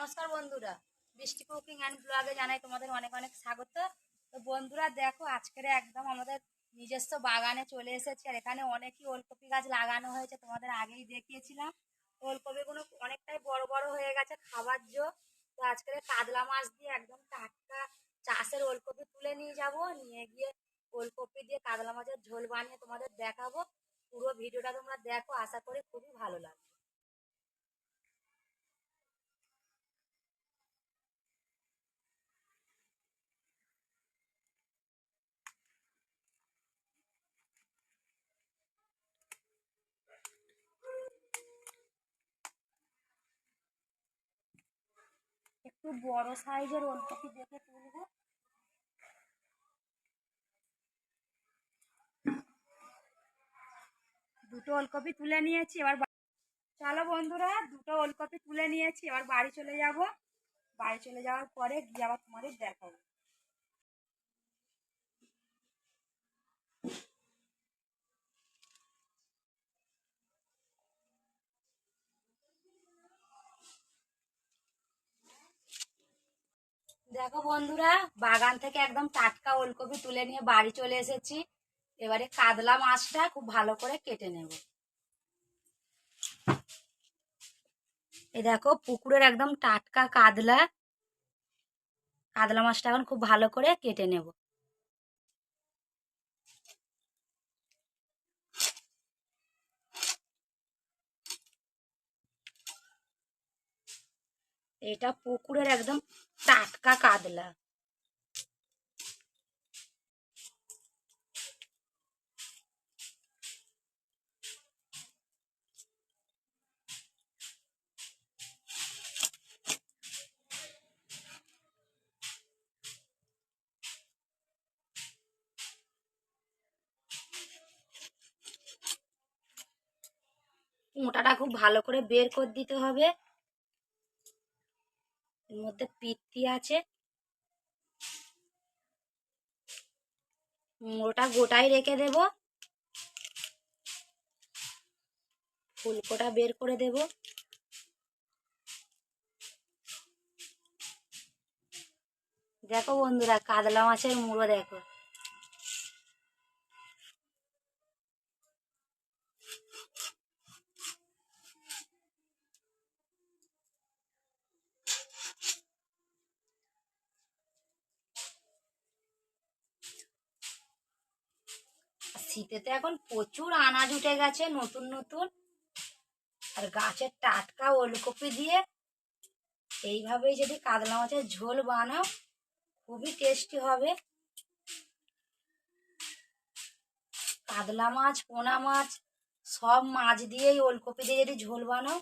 নমস্কার বন্ধুরা। বৃষ্টি কুকিং অ্যান্ড ব্লগে জানাই তোমাদের অনেক অনেক স্বাগত। তো বন্ধুরা, দেখো, আজকের একদম আমাদের নিজস্ব বাগানে চলে এসেছি, আর এখানে অনেকই ওলকপি গাছ লাগানো হয়েছে, তোমাদের আগেই দেখিয়েছিলাম। ওলকপিগুলো অনেকটাই বড় বড় হয়ে গেছে খাবার জো। তো আজকের কাতলা মাছ দিয়ে একদম টাটকা চাষের ওলকপি তুলে নিয়ে যাব। নিয়ে গিয়ে ওলকপি দিয়ে কাতলা মাছের ঝোল বানিয়ে তোমাদের দেখাবো। পুরো ভিডিওটা তোমরা দেখো, আশা করি খুবই ভালো লাগবে। একটু বড় সাইজের ওলকপি দেখে তুলবো। দুটো ওলকপি তুলে নিয়েছি, এবার চলো বন্ধুরা, দুটো ওলকপি তুলে নিয়েছি, এবার বাড়ি চলে যাব। বাড়ি চলে যাওয়ার পরে গিয়ে আবার তোমাদের দেখাবো। দেখো বন্ধুরা, বাগান থেকে একদম টাটকা ওলকপি তুলে নিয়ে বাড়ি চলে এসেছি। এবারে কাদলা মাছটা খুব ভালো করে কেটে নেব। এ দেখো, পুকুরের একদম টাটকা কাদলা কাদলা মাছটা এখন খুব ভালো করে কেটে নেব। এটা পুকুরের একদম টাটকা কাতলা। মোটাটা খুব ভালো করে বের করে দিতে হবে। এর মধ্যে পিত্তি আছে। ওটা গোটাই রেখে দেব। ফুলকোটা বের করে দেব। দেখো বন্ধুরা, কাতলা মাছের মুড়ো দেখো। শীতেতে এখন প্রচুর আনাজ উঠে গেছে নতুন নতুন। আর গাছের টাটকা ওলকপি দিয়ে এইভাবেই যদি কাতলা মাছের ঝোল বানাও, খুবই টেস্টি হবে। কাতলা মাছ, পোনা মাছ, সব মাছ দিয়েই ওলকপি দিয়ে যদি ঝোল বানাও,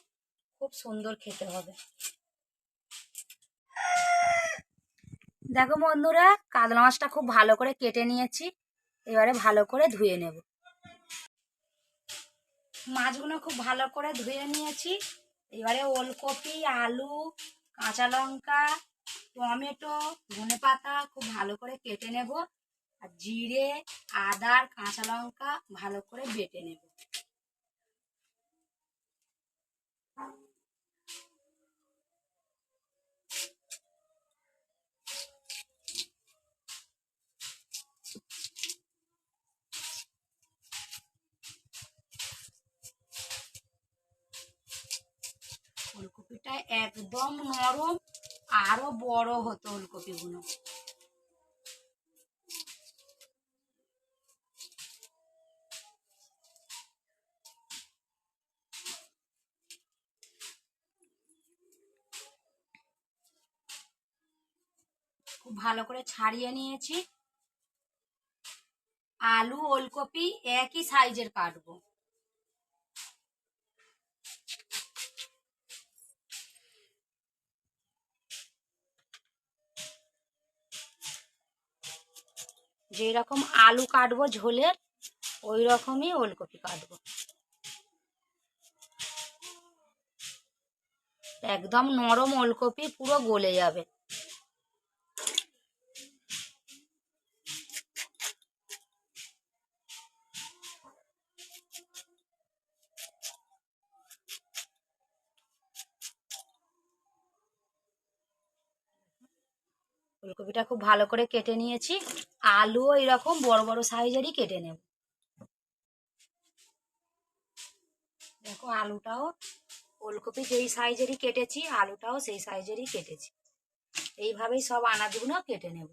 খুব সুন্দর খেতে হবে। দেখো বন্ধুরা, কাতলা মাছটা খুব ভালো করে কেটে নিয়েছি। এবারে ভালো করে ধুয়ে নেব। মাছগুলো খুব ভালো করে ধুয়ে নিয়েছি। এবারে ওলকপি, আলু, কাঁচা লঙ্কা, টমেটো, ধনে পাতা খুব ভালো করে কেটে নেব। আর জিরে, আদা আর কাঁচা লঙ্কা ভালো করে বেটে নেব। একদম নরম, আরও বড় হতো ফুলকপিগুলো খুব ভালো করে ছাড়িয়ে নিয়েছি। আলু, ওলকপি একই সাইজের কাটবো। যেই রকম আলু কাটবো ঝোলের ওই রকমই ওলকপি কাটবো। একদম নরম ওলকপি পুরো গলে যাবে। ফুলকপিটা খুব ভালো করে কেটে নিয়েছি। আলুও এরকম বড় বড় সাইজেরই কেটে নেব। দেখো, আলুটাও ওলকপি যেই সাইজেরই কেটেছি, আলুটাও সেই সাইজেরই কেটেছি। এইভাবেই সব আনাজগুলো কেটে নেব।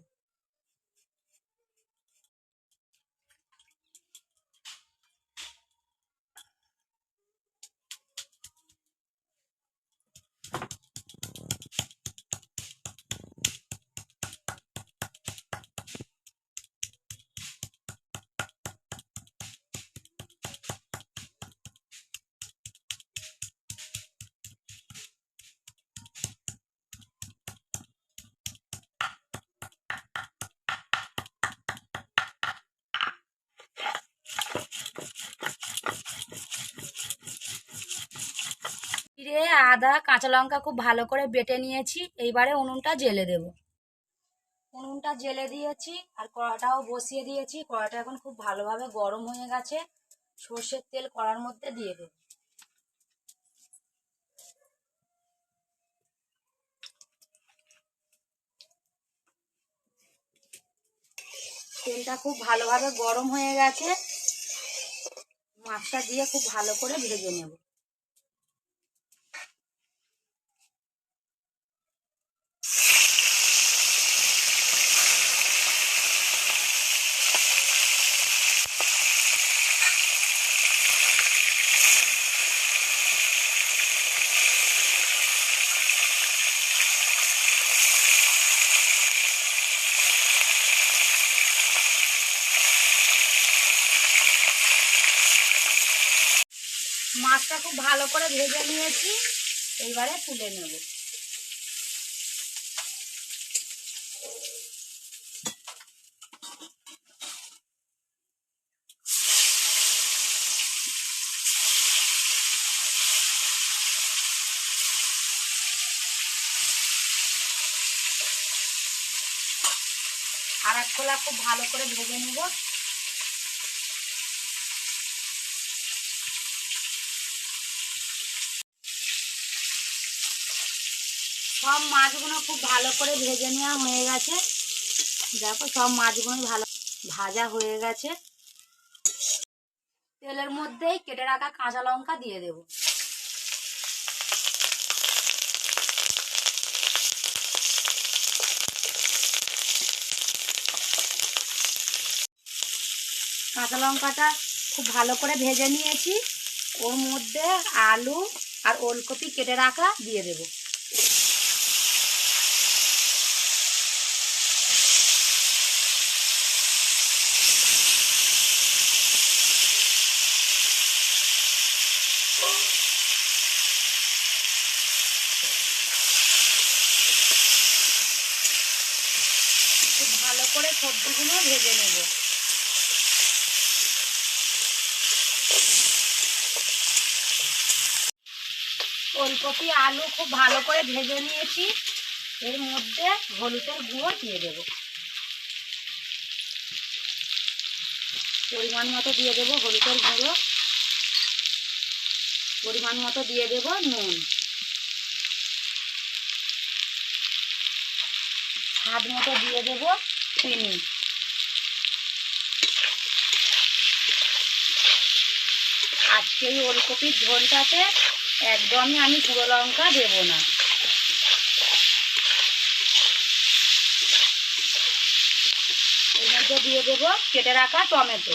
জিরে, আদা, কাঁচা লঙ্কা খুব ভালো করে বেটে নিয়েছি। এইবারে উনুনটা জেলে দেব। উনুনটা জেলে দিয়েছি আর কড়াটাও বসিয়ে দিয়েছি। কড়াটা এখন খুব ভালোভাবে গরম হয়ে গেছে। সর্ষের তেল কড়ার মধ্যে দিয়ে দেব। তেলটা খুব ভালোভাবে গরম হয়ে গেছে। মাছটা দিয়ে খুব ভালো করে ভেজে নেব। মাছটা খুব ভালো করে ভেজে নিয়েছি। এইবারে তুলে নেব। আর এক খোলা খুব ভালো করে ভেজে নেব। সব মাছগুলো খুব ভালো করে ভেজে নেওয়া হয়ে গেছে। দেখো সব মাছগুলোই ভালো ভাজা হয়ে গেছে। তেলের মধ্যেই কেটে রাখা কাঁচা লঙ্কা দিয়ে দেব। কাঁচা লঙ্কাটা খুব ভালো করে ভেজে নিয়েছি। ওর মধ্যে আলু আর ওলকপি কেটে রাখা দিয়ে দেবো খুব ভালো করে সবজিগুলো ভেজে নেব। ওলকপি, আলু খুব ভালো করে ভেজে নিয়েছি। এর মধ্যে হলুদের গুঁড়ো দিয়ে দেব। পরিমাণ মতো দিয়ে দেব হলুদের গুঁড়ো। পরিমাণ মতো দিয়ে দেব নুন। স্বাদ মতো দিয়ে দেব চিনি আজকে এই ওলকপির ঝোলটাতে একদমই আমি গুঁড়ো লঙ্কা দেব না। এর মধ্যে দিয়ে দেব কেটে রাখা টমেটো।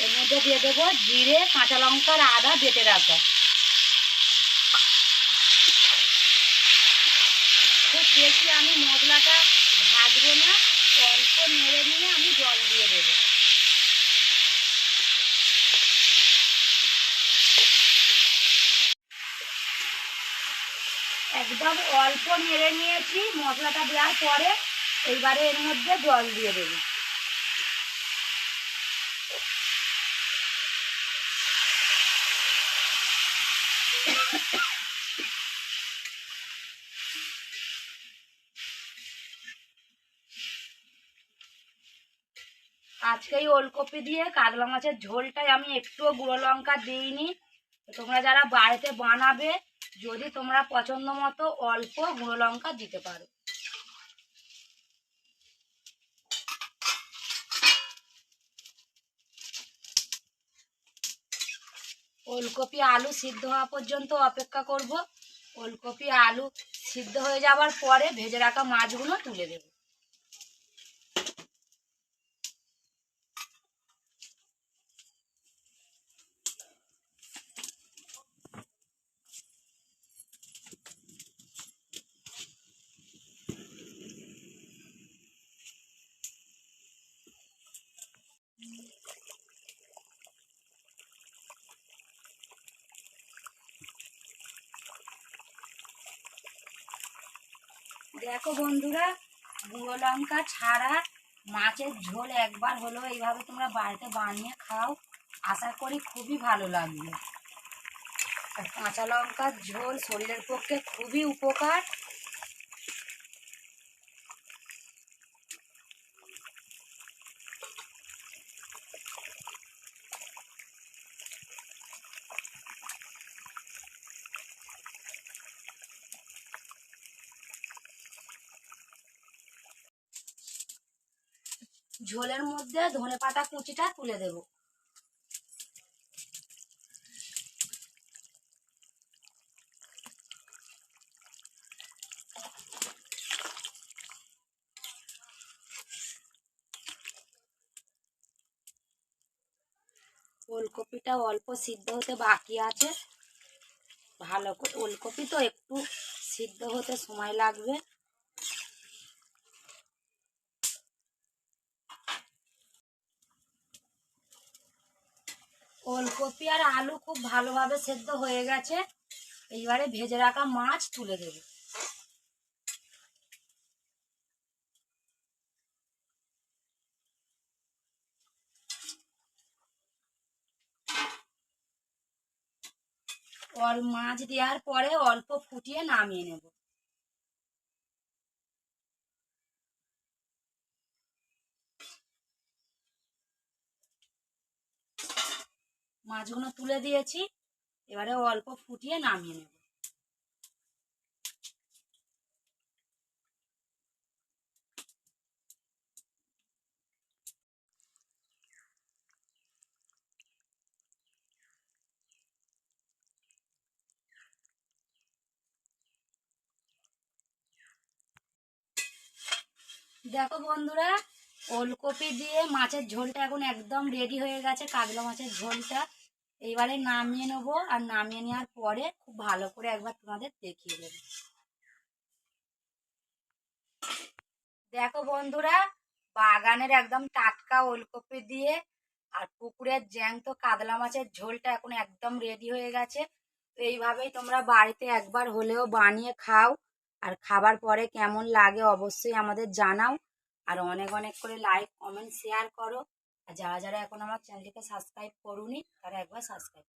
এর মধ্যে দিয়ে দেব জিরে, কাঁচা লঙ্কার আদা বেটে রাখা খুব বেশি আমি মশলাটা ভাজবো না, অল্প নেড়ে নিয়ে আমি জল দিয়ে দেবো। একদম অল্প নেড়ে নিয়েছি, মশলাটা দেওয়ার পরে এইবারে এর মধ্যে জল দিয়ে দেবো। আজকে এই ওলকপি দিয়ে কাতলা মাছের ঝোলটাই আমি একটুও গুঁড়ো লঙ্কা দিইনি। তোমরা যারা বাড়িতে বানাবে, যদি তোমরা পছন্দ মতো অল্প গুঁড়ো লঙ্কা দিতে পারো। ওলকপি আলু সিদ্ধ হওয়া পর্যন্ত অপেক্ষা করব। ওলকপি আলু সিদ্ধ হয়ে যাওয়ার পরে ভেজে রাখা মাছগুলো তুলে দেব। দেখো বন্ধুরা, গুঁড়ো লঙ্কা ছাড়া মাছের ঝোল একবার হলো এইভাবে তোমরা বাড়িতে বানিয়ে খাও। আশা করি খুবই ভালো লাগবে। কাঁচা লঙ্কার ঝোল শরীরের পক্ষে খুবই উপকার। ঝোলের মধ্যে ধনে পাতা কুচিটা তুলে দেব। ওলকপিটা অল্প সিদ্ধ হতে বাকি আছে। ভালো করে ওলকপি তো একটু সিদ্ধ হতে সময় লাগবে। ওলকপি আর আলু খুব ভালোভাবে সেদ্ধ হয়ে গেছে। এইবারে ভেজে রাখা মাছ তুলে দেব। অল মাছ দেওয়ার পরে অল্প ফুটিয়ে নামিয়ে নেব। মাছগুলো তুলে দিয়েছি। এবারে অল্প ফুটিয়ে নামিয়ে নেব। দেখো বন্ধুরা, ওলকপি দিয়ে মাছের ঝোলটা এখন একদম রেডি হয়ে গেছে, কাতলা মাছের ঝোলটা। এইবারে নামিয়ে নেব, আর নামিয়ে নেওয়ার পরে খুব ভালো করে একবার তোমাদের দেখিয়ে দেব। দেখো বন্ধুরা, বাগানের একদম টাটকা ওলকপি দিয়ে, আর পুকুরের জ্যান্ত কাতলা মাছের ঝোলটা এখন একদম রেডি হয়ে গেছে। তো এইভাবেই তোমরা বাড়িতে একবার হলেও বানিয়ে খাও, আর খাবার পরে কেমন লাগে অবশ্যই আমাদের জানাও, আর অনেক অনেক করে লাইক কমেন্ট শেয়ার করো। আর যারা যারা এখন আমার চ্যানেলটিকে সাবস্ক্রাইব করুনি তারা একবার সাবস্ক্রাইব